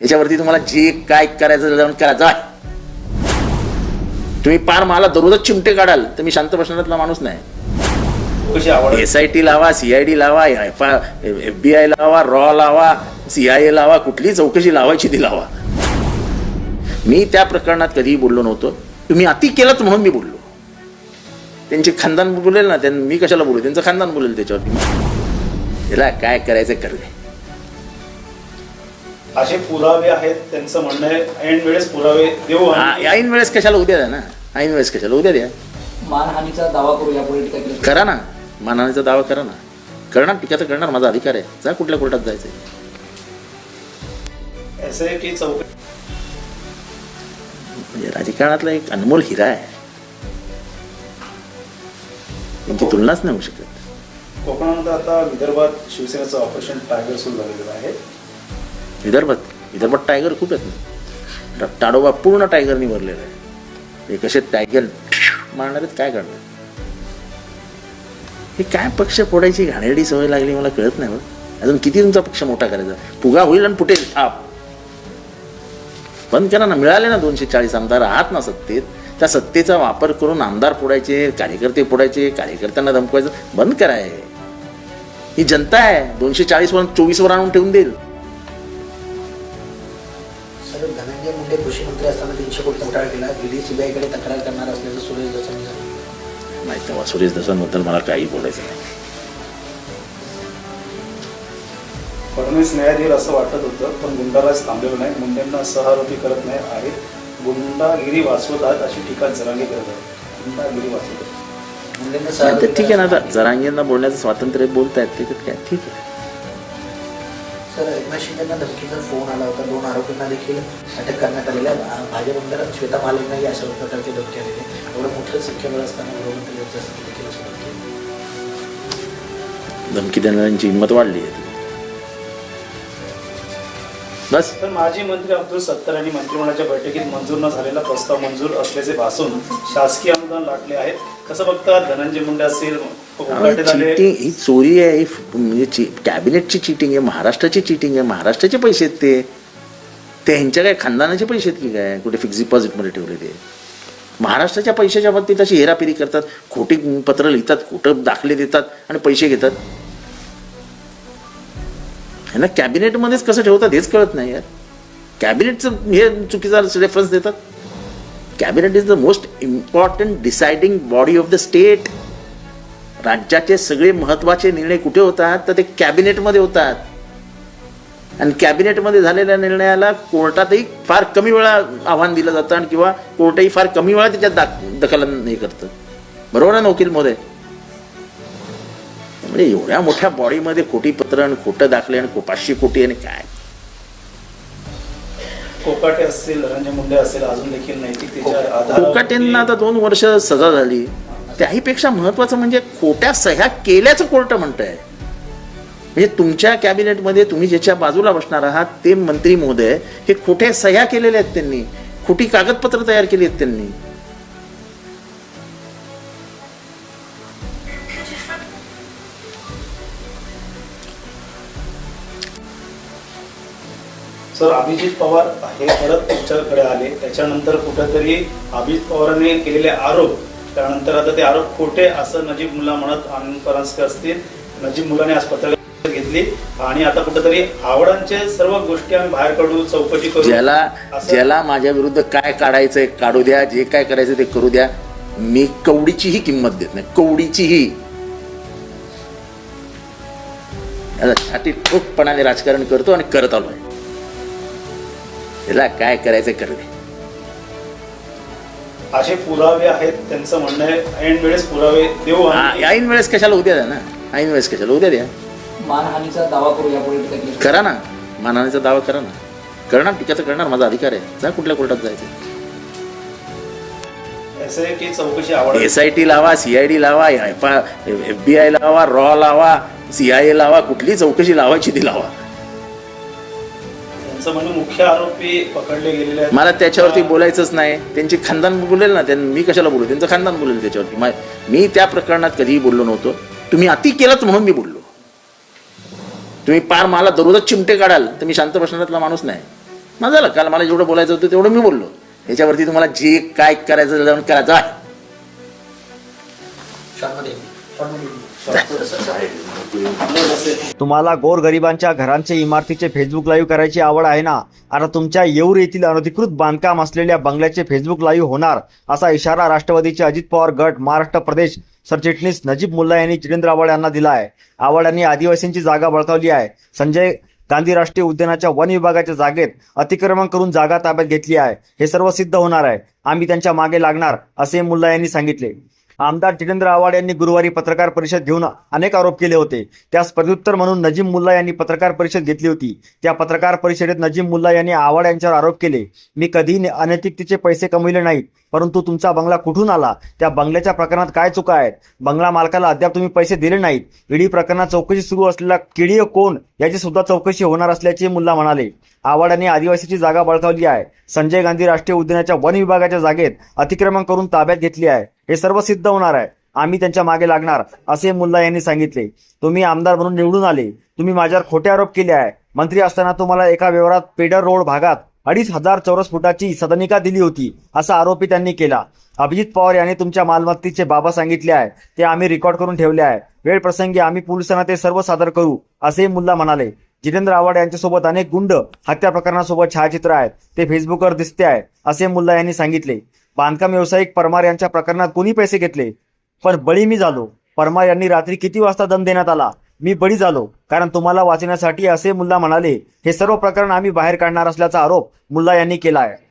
याच्यावरती तुम्हाला जे काय करायचं जाऊन करा. जा. तुम्ही पार मला दररोजच चिमटे काढाल तर मी शांत बसणारातला माणूस नाही. एस आय टी लावा सीआयडी लावा एफ बी आय लावा रॉ लावा सीआयए लावा कुठली चौकशी लावायची ती लावा. मी त्या प्रकरणात कधीही बोललो नव्हतो. तुम्ही अति केलंच म्हणून मी बोललो. त्यांचे खानदान बोलेल ना त्यांना मी कशाला बोलू? त्यांचं खानदान बोलेल त्याच्यावरती. त्याला काय करायचं करणे. असे पुरावे आहेत त्यांचं म्हणणं आहे ऐन वेळेस पुरावे देऊ आणि ऐन वेळेस कशाला उद्या द्या ना? ऐन वेळेस कशाला उद्या द्या. मानहानीचा दावा करू यापुढे टीका केली करा ना. मानहानीचा दावा करा ना. करणार टीका तर करणार माझा अधिकार आहे. जा कुठल्या कोर्टात जायचं आय टी चौकशी म्हणजे राजकारणातला एक अनमोल हिरा आहे. त्यांची तुलनाच नाही होऊ शकत. कोकणामध्ये आता विदर्भात शिवसेनेचं ऑपरेशन टायगर सुरू झालेलं आहे. विदर्भात. विदर्भात टायगर खूप आहेत. ना ताडोबा पूर्ण टायगरनी भरलेला आहे. हे कसे टायगर मारणार आहेत काय करणार हे काय पक्ष फोडायची घाणेरडी सवय लागली मला कळत नाही अजून किती तुमचा पक्ष मोठा करायचा? फुगा होईल आणि फुटेल. थाप बंद करा ना मिळाले ना दोनशे चाळीस आमदार. आहात ना सत्तेत. त्या सत्तेचा वापर करून आमदार फोडायचे कार्यकर्ते फोडायचे कार्यकर्त्यांना धमकवायचं. बंद कराय. ही जनता आहे. दोनशे चाळीस वर चोवीस वर आणून ठेवून देईल. सर धनंजय मुंडे कृषी मंत्री असताना तीनशे कोटी घोटाळा केला. ईडी सीबीआयकडे तक्रार करणार असल्याचं सुरेश दसांनी सांगितलं. नाही तेव्हा सुरेश दसांबद्दल मला काही बोलायचं नाही. फडणवीस न्याय देईल असं वाटत होतं पण गुंडाराज थांबलेलं नाही. मुंडेंना सहारोपी करत नाही आहेत. गुंडागिरी वाचवत आहेत अशी टीका जरांगे करत आहेत. गुंडागिरी वाचवत ठीक आहे ना आता जरांगींना बोलण्याचं स्वातंत्र्य बोलतायत त्याच्यात काय ठीक आहे. एकनाथ शिंदेना धमकीचा फोन आला होता. दोन आरोपींना देखील अटक करण्यात आलेल्या. भाजप आमदार श्वेता महालेंनाही अशा प्रकारचे धमकी आलेले आहे. एवढं मोठं संख्याबळ असताना गृहमंत्री यांच्यासाठी देखील असं धमकी देणाऱ्यांची हिंमत वाढली आहे. बस. तर माजी मंत्री अब्दुल सत्तार यांनी मंत्रिमंडळाच्या बैठकीत मंजूर न झालेला प्रस्ताव मंजूर असल्याचे भासून शासकीय अनुदान लाटले आहेत कसं बघता धनंजय मुंडे झाले चिटिंग ही चोरी आहे ही म्हणजे ची- कॅबिनेटची चिटिंग आहे महाराष्ट्राची चिटिंग आहे महाराष्ट्राचे पैसे आहेत ते. ते ह्यांच्या काय खानदानाचे पैसे आहेत की काय? कुठे फिक्स डिपॉझिटमध्ये ठेवलेले महाराष्ट्राच्या पैशाच्या बाबतीत अशी हेराफेरी करतात खोटी पत्र लिहितात खोटं दाखले देतात आणि पैसे घेतात. ह्यांना कॅबिनेटमध्येच कसं ठेवतात हेच कळत नाही यार. कॅबिनेटचं हे चुकीचा रेफरन्स देतात. Cabinet is the most important deciding body of the state राज्याचे सगळे महत्त्वाचे निर्णय कुठे होतात? तर ते कॅबिनेटमध्ये होतात. आणि कॅबिनेटमध्ये झालेल्या निर्णयाला कोर्टातही फार कमी वेळा आव्हान दिलं जातं आणि किंवा कोर्टही फार कमी वेळा त्याच्यात दाख दखल हे करतं. बरोबर ना वकील मोदय म्हणजे एवढ्या मोठ्या बॉडीमध्ये खोटी पत्र आणि खोटं दाखले आणि पाचशे कोटी आणि काय? कोकाटे असतील मुंडे असेल अजून देखील कोकाटेंना आता दोन वर्ष सजा झाली. त्याहीपेक्षा महत्वाचं म्हणजे खोट्या सह्या केल्याचं कोर्ट म्हणत आहे म्हणजे तुमच्या कॅबिनेटमध्ये तुम्ही ज्याच्या बाजूला बसणार आहात ते मंत्री महोदय हे खोट्या सह्या केलेल्या आहेत त्यांनी. खोटी कागदपत्र तयार केली आहेत त्यांनी. सर अभिजित पवार हे परत तुमच्याकडे आले. त्याच्यानंतर कुठेतरी अभिजित पवारांनी केलेले आरोप त्यानंतर आता ते आरोप खोटे असं नजीब मुल्ला म्हणत आनंद परांजपे असतील. नजीब मुलाने आज पत्रकार घेतली. आणि आता कुठेतरी आवडांचे सर्व गोष्टी आम्ही बाहेर काढू चौकशी करू. ज्याला ज्याला माझ्या विरुद्ध काय काढायचंय काढू द्या. जे काय करायचं ते करू द्या. मी कवडीचीही किंमत देत नाही. कवडीचीही. छाती ठोकपणाने राजकारण करतो आणि करत आलोय. त्याला काय करायचं करू दे असे पुरावे आहेत त्यांचं म्हणणं आहे ऐन वेळेस पुरावे देऊ ऐन वेळेस कशाला उद्या द्या ना? ऐन वेळेस कशाला? उद्या द्या. मानहानीचा दावा करू यापुढे करा ना. मानहानीचा दावा करा ना. करणार टीका तर करणार माझा अधिकार आहे. जा कुठल्या कोर्टात जायचं. एस आय टी चौकशी आवड एस आय टी लावा सीआयडी लावा एफ बी आय लावा रॉ लावा सीआयए लावा कुठली चौकशी लावायची ती लावा. त्यांचं मुख्य आरोपी पकडले गेलेले आहेत. मला त्याच्यावरती बोलायचंच नाही. त्यांची खानदान बोलेल ना त्यां मी कशाला बोलू? त्यांचं खानदान बोलेल त्याच्यावरती. मा- मी त्या प्रकरणात कधीही बोललो नव्हतो. तुम्ही अति केलंच म्हणून मी बोललो. तुम्ही पार मला दररोजच चिमटे काढाल तर मी शांत बसणारातला माणूस नाही. मग झालं. काल मला जेवढं बोलायचं होतं तेवढं मी बोललो. याच्यावरती तुम्हाला जे काय करायचं जाऊन करायचं आहे. शॉर्टमध्ये शॉर्टमध्ये तुम्हाला गोरगरिबांच्या घरांचे इमारतीचे फेसबुक लाईव्ह करायची आवड आहे ना? आता तुमच्या येऊर येथील अनधिकृत बांधकाम असलेल्या बंगल्याचे फेसबुक लाईव्ह होणार असा इशारा राष्ट्रवादीचे अजित पवार गट महाराष्ट्र प्रदेश सरचिटणीस नजीब मुल्ला यांनी जितेंद्र आव्हाड यांना दिला आहे आव्हाड यांनी आदिवासींची जागा बळकावली आहे. संजय गांधी राष्ट्रीय उद्यानाच्या वन विभागाच्या जागेत अतिक्रमण करून जागा ताब्यात घेतली आहे. हे सर्व सिद्ध होणार आहे. आम्ही त्यांच्या मागे लागणार असे मुल्ला यांनी सांगितले. आमदार जितेंद्र आव्हाड यांनी गुरुवारी पत्रकार परिषद घेऊन अनेक आरोप केले होते. त्यास प्रत्युत्तर म्हणून नजीम मुल्ला यांनी पत्रकार परिषद घेतली होती. त्या पत्रकार परिषदेत नजीम मुल्ला यांनी आव्हाड यांच्यावर आरोप केले. मी कधीही अनैतिकतेचे पैसे कमविले नाहीत. परंतु तुमचा बंगला कुठून आला? त्या बंगल्याच्या प्रकरणात काय चुका आहेत? बंगला मालकाला अद्याप तुम्ही पैसे दिले नाहीत. ईडी प्रकरणात चौकशी सुरू असलेला किडीय कोण? याची सुद्धा चौकशी होणार असल्याचे मुल्ला म्हणाले. आवाडाने आदिवासीची जागा बळकावली आहे. संजय गांधी राष्ट्रीय उद्यानाच्या वन विभागाच्या जागेत अतिक्रमण करून ताब्यात घेतली आहे. हे सर्व सिद्ध होणार आहे. आम्ही त्यांच्या मागे लागणार असे मुल्ला यांनी सांगितले. तुम्ही आमदार म्हणून निवडून आले. तुम्ही माझ्यावर खोटे आरोप केले आहे. मंत्री असताना तुम्हाला एका व्यवहारात पेडर रोड भागात अडीच हजार चौरस फुटाची सदनिका दिली होती असा आरोपी त्यांनी केला. अभिजित पवार यांनी तुमच्या मालमत्तेचे बाबा सांगितले आहे. ते आम्ही रेकॉर्ड करून ठेवले आहे. वेळ प्रसंगी आम्ही पोलिसांना ते सर्व सादर करू असे मुल्ला म्हणाले. जितेंद्र आव्हाड यांच्यासोबत अनेक गुंड हत्या प्रकरणासोबत छायाचित्र आहेत. ते फेसबुकवर दिसते आहे असे मुल्ला यांनी सांगितले. बांधकाम व्यावसायिक परमार यांच्या प्रकरणात कोणी पैसे घेतले? पण बळी मी झालो. परमार यांनी रात्री किती वाजता दम देण्यात आला? मी बळी झालो कारण तुम्हाला वाचण्यासाठी असे मुल्ला म्हणाले हे सर्व प्रकरण आम्ही बाहेर काढणार असल्याचा आरोप मुल्ला यांनी केला आहे.